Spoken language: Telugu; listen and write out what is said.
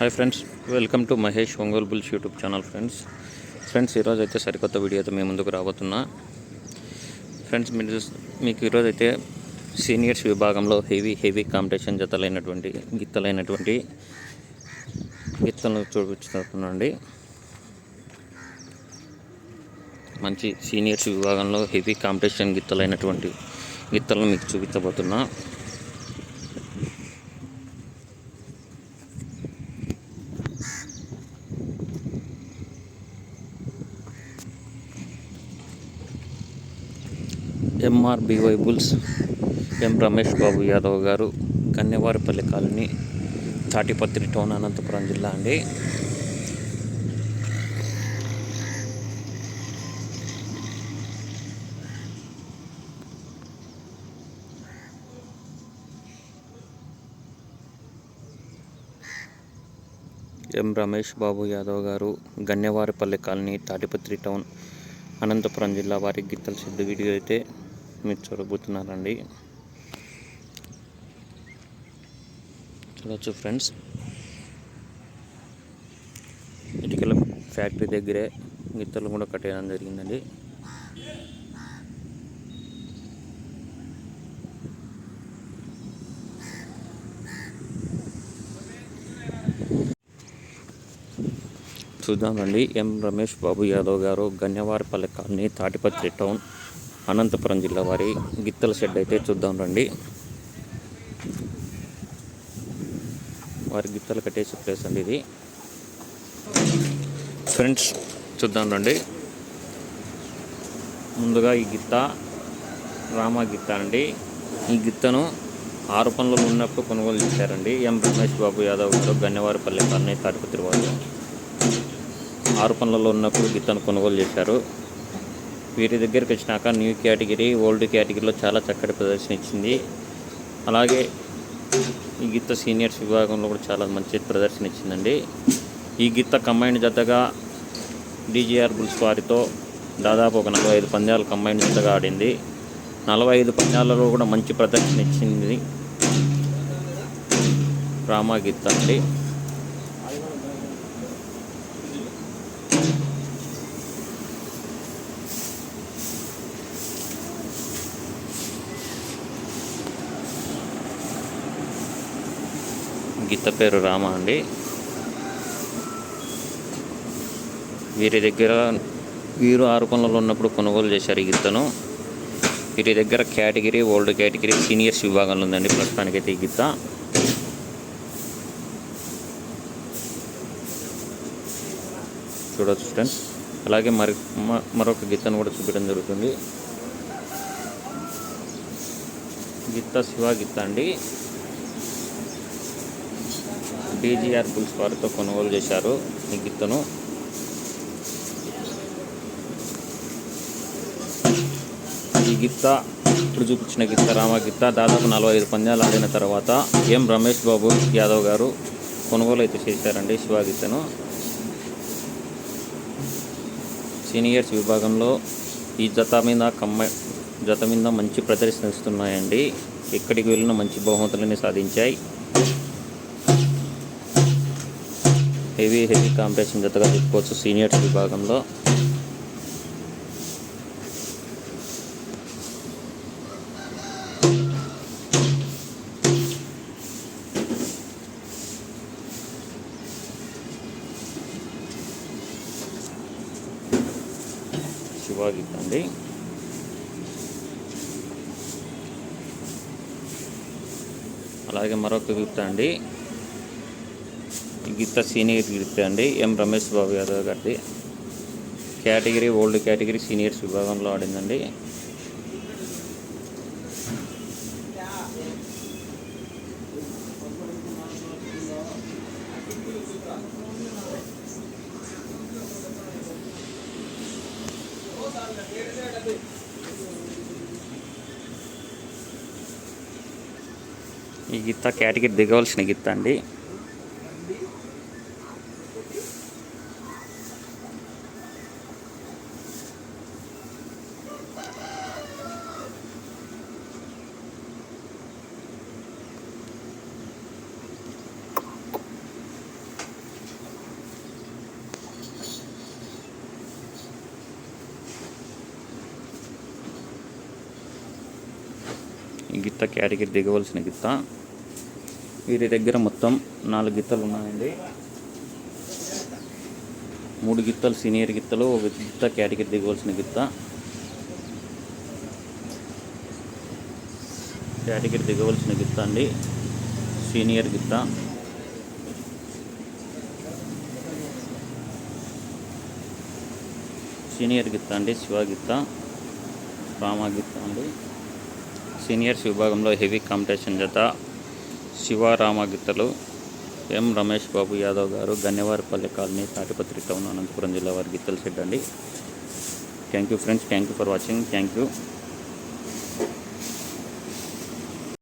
Hi friends welcome to Mahesh Ongole bulls YouTube channel friends friends ఈరోజు అయితే సరికొత్త వీడియోతో మేము ముందుకు రాబోతున్నా. ఫ్రెండ్స్ మీరు మీకు ఈరోజు అయితే సీనియర్స్ విభాగంలో హెవీ హెవీ కాంపిటీషన్ జతలైనటువంటి గిత్తలైనటువంటి గిత్తలను చూపించుతున్నాండి మంచి సీనియర్స్ విభాగంలో హెవీ కాంపిటీషన్ గిత్తలైనటువంటి గిత్తలను మీకు చూపించబోతున్నా. MRBY bulls M Ramesh Babu Yadav గారు కన్యవారిపల్లి కాలనీ తాటిపత్రి టౌన్ అనంతపురం జిల్లా అండి. ఎం రమేష్ బాబు యాదవ్ గారు గన్యవారిపల్లి కాలనీ తాటిపత్రి టౌన్ అనంతపురం జిల్లా వారి గీతలు సిద్ధ వీడియో అయితే మీరు చూడబోతున్నారండి. చూడవచ్చు ఫ్రెండ్స్. ఇటుకల ఫ్యాక్టరీ దగ్గరే గిత్తలు కూడా కట్టేయడం జరిగిందండి. చూద్దాం రండి ఎం రమేష్ బాబు యాదవ్ గారు గన్యవారిపల్లి కాలనీ తాటిపత్రి టౌన్ అనంతపురం జిల్లా వారి గిత్తల షెడ్ అయితే చూద్దాం రండి. వారి గిత్తలు కట్టేసి ప్లేస్ అండి ఇది. ఫ్రెండ్స్ చూద్దాం రండి. ముందుగా ఈ గిత్త రామా గిత్త అండి. ఈ గిత్తను ఆరు పనులు ఉన్నప్పుడు కొనుగోలు చేశారండి. ఎం రమేష్ బాబు యాదవ్ గారు గన్యవారిపల్లి కాలనీ తాటిపత్రి వారు. ఆరు పనులలో ఉన్నప్పుడు గిత్తను కొనుగోలు చేశారు. వీరి దగ్గరికి వచ్చినాక న్యూ కేటగిరీ ఓల్డ్ కేటగిరీలో చాలా చక్కటి ప్రదర్శన ఇచ్చింది. అలాగే ఈ గీత సీనియర్స్ విభాగంలో కూడా చాలా మంచి ప్రదర్శన ఇచ్చిందండి. ఈ గీత కంబైండ్ జతగా డీజీఆర్ బుల్స్ వారితో దాదాపు ఒక నలభై ఐదు పంద్యాలు కంబైండ్ జతగా ఆడింది. నలభై ఐదు పంద్యాలలో కూడా మంచి ప్రదర్శన ఇచ్చింది రామా గీత అండి. గీత పేరు రామ అండి. వీరి దగ్గర వీరు ఆరు పనులలో ఉన్నప్పుడు కొనుగోలు చేశారు ఈ గిత్తను వీరి దగ్గర కేటగిరీ ఓల్డ్ కేటగిరీ సీనియర్స్ విభాగంలో ఉందండి ప్రస్తుతానికైతే ఈ గిత్త చూడవచ్చు ఫ్రెండ్స్. అలాగే మరి మ- మరొక గీతను కూడా చూపించడం జరుగుతుంది. గీత శివ గీత అండి. డీజీఆర్ బుల్స్ వారితో కొనుగోలు చేశారు ఈ గిత్తను. ఈ గిత్త ఇప్పుడు చూపించిన గిత్త రామ గిత్త దాదాపు నలభై ఐదు పంద్యాలు ఆడిన తర్వాత ఎం రమేష్ బాబు యాదవ్ గారు కొనుగోలు అయితే చేశారండి శివాగిత్తను సీనియర్స్ విభాగంలో ఈ జత మీద కమ్మ జత మీద మంచి ప్రదర్శన ఇస్తున్నాయండి. ఎక్కడికి వెళ్ళినా మంచి బహుమతులని సాధించాయి. హెవీ హెవీ కాంపిటీషన్ జతగా చెప్పుకోవచ్చు సీనియర్స్ విభాగంలో. శివాగిత అండి అలాగే మరొక గిఫ్ట్ అండి గీత సీనియర్ గీత అండి. ఎం రమేష్ బాబు యాదవ్ గారిది. కేటగిరీ ఓల్డ్ కేటగిరీ సీనియర్స్ విభాగంలో ఆడిందండి. ఈ గీత కేటగిరీ దిగవలసిన గీత అండి. గిత్త కేటగిరీ దిగవలసిన గిత్త. వీరి దగ్గర మొత్తం నాలుగు గిత్తలు ఉన్నాయండి. మూడు గిత్తలు సీనియర్ గిత్తలు ఒక గిత్త కేటగిరీ దిగవలసిన గిత్త. కేటగిరీ దిగవలసిన గిత్త అండి. సీనియర్ గిత్త. సీనియర్ గిత్త అండి శివ గిత్త రామా గిత్త అండి. సీనియర్స్ విభాగంలో హెవీ కాంపిటీషన్ జత శివారామ ఎం రమేష్ బాబు యాదవ్ గారు గన్నేవారిపల్లి కాలనీ తాటిపత్రి టౌన్ అనంతపురం జిల్లా వారి గిత్తలు షెడ్ అండి. Thank you friends thank you for watching thank you